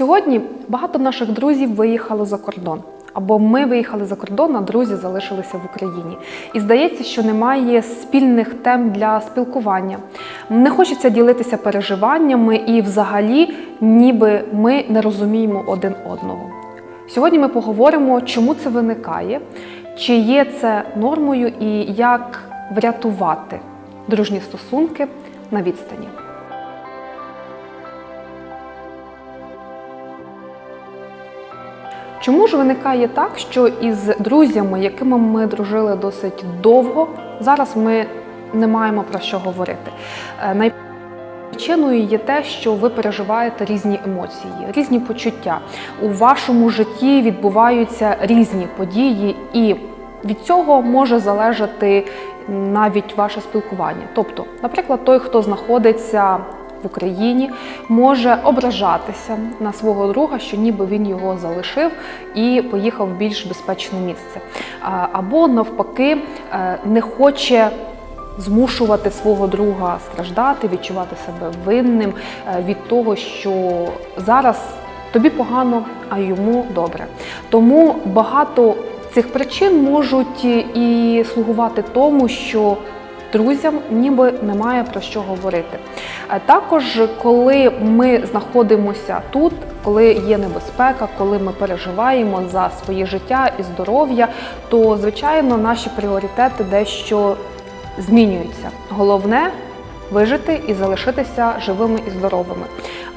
Сьогодні багато наших друзів виїхало за кордон. Або ми виїхали за кордон, а друзі залишилися в Україні. І здається, що немає спільних тем для спілкування. Не хочеться ділитися переживаннями, і взагалі, ніби ми не розуміємо один одного. Сьогодні ми поговоримо, чому це виникає, чи є це нормою і як врятувати дружні стосунки на відстані. Чому ж виникає так, що із друзями, якими ми дружили досить довго, зараз ми не маємо про що говорити? Е, Причиною є те, що ви переживаєте різні емоції, різні почуття. У вашому житті відбуваються різні події, і від цього може залежати навіть ваше спілкування. Тобто, наприклад, той, хто знаходиться в Україні, може ображатися на свого друга, що ніби він його залишив і поїхав в більш безпечне місце. Або навпаки е, не хоче змушувати свого друга страждати, відчувати себе винним е, від того, що зараз тобі погано, а йому добре. Тому багато цих причин можуть і слугувати тому, що друзям ніби немає про що говорити. Е, Також, коли ми знаходимося тут, коли є небезпека, коли ми переживаємо за своє життя і здоров'я, то звичайно наші пріоритети дещо змінюються. Головне вижити і залишитися живими і здоровими.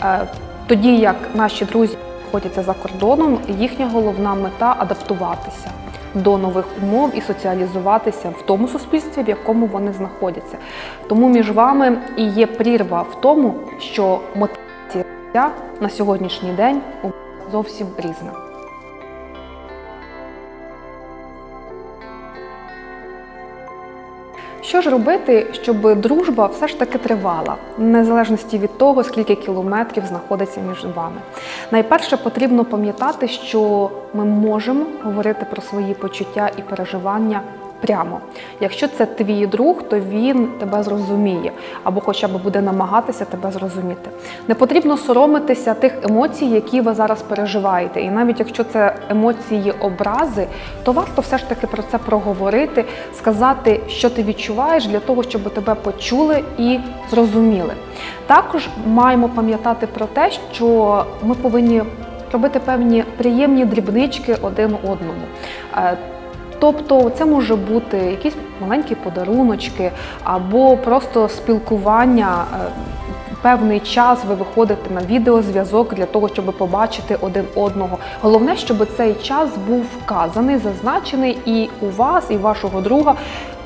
Е, Тоді як наші друзі знаходяться за кордоном, їхня головна мета адаптуватися до нових умов і соціалізуватися в тому суспільстві, в якому вони знаходяться. Тому між вами і є прірва в тому, що мотивація на сьогоднішній день зовсім різна. Що ж робити, щоб дружба все ж таки тривала, незалежності від того, скільки кілометрів знаходиться між вами? Найперше потрібно пам'ятати, що ми можемо говорити про свої почуття і переживання прямо. Якщо це твій друг, то він тебе зрозуміє або хоча б буде намагатися тебе зрозуміти. Не потрібно соромитися тих емоцій, які ви зараз переживаєте. І навіть якщо це емоції образи, то варто все ж таки про це проговорити, сказати, що ти відчуваєш, для того, щоб тебе почули і зрозуміли. Також маємо пам'ятати про те, що ми повинні робити певні приємні дрібнички один одному. Тобто це може бути якісь маленькі подаруночки або просто спілкування. е, Певний час ви виходите на відеозв'язок для того, щоб побачити один одного. Головне, щоб цей час був вказаний, зазначений, і у вас, і вашого друга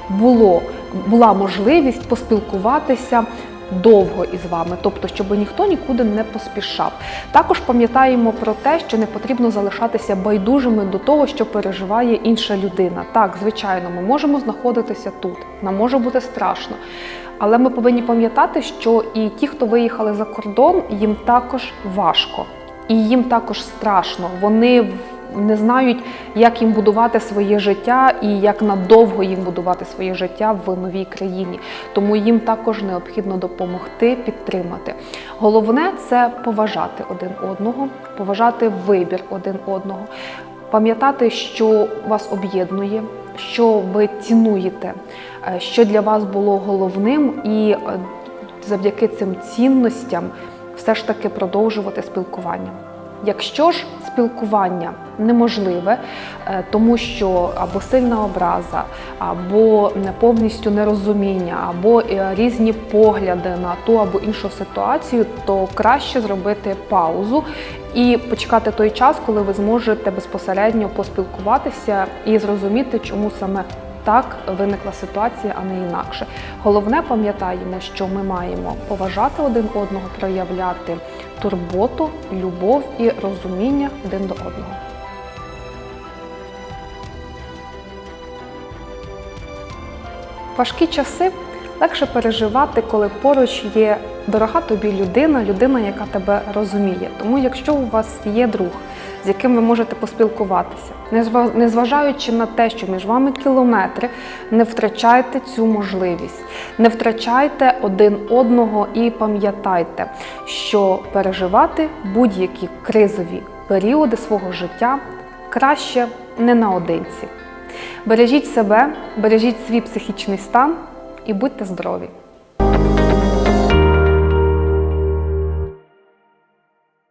було, була можливість поспілкуватися довго із вами, тобто, щоб ніхто нікуди не поспішав. Також пам'ятаємо про те, що не потрібно залишатися байдужими до того, що переживає інша людина. Так, звичайно, ми можемо знаходитися тут, нам може бути страшно. Але ми повинні пам'ятати, що і ті, хто виїхали за кордон, їм також важко, і їм також страшно. Вони не знають, як їм будувати своє життя і як надовго їм будувати своє життя в новій країні. Тому їм також необхідно допомогти, підтримати. Головне це поважати один одного, поважати вибір один одного, пам'ятати, що вас об'єднує, що ви цінуєте, е, що для вас було головним, і е, завдяки цим цінностям все ж таки продовжувати спілкування. Якщо ж спілкування неможливе, е, тому що або сильна образа, або повністю нерозуміння, або е, різні погляди на ту або іншу ситуацію, то краще зробити паузу і почекати той час, коли ви зможете безпосередньо поспілкуватися і зрозуміти, чому саме так виникла ситуація, а не інакше. Головне пам'ятаємо, що ми маємо поважати один одного, проявляти турботу, любов і розуміння один до одного. Важкі часи Легше переживати, коли поруч є дорога тобі людина, людина, яка тебе розуміє. Тому, якщо у вас є друг, з яким ви можете поспілкуватися, незважаючи на те, що між вами кілометри, не втрачайте цю можливість, не втрачайте один одного і пам'ятайте, що переживати будь-які кризові періоди свого життя краще не наодинці. Бережіть себе, бережіть свій психічний стан і будьте здорові!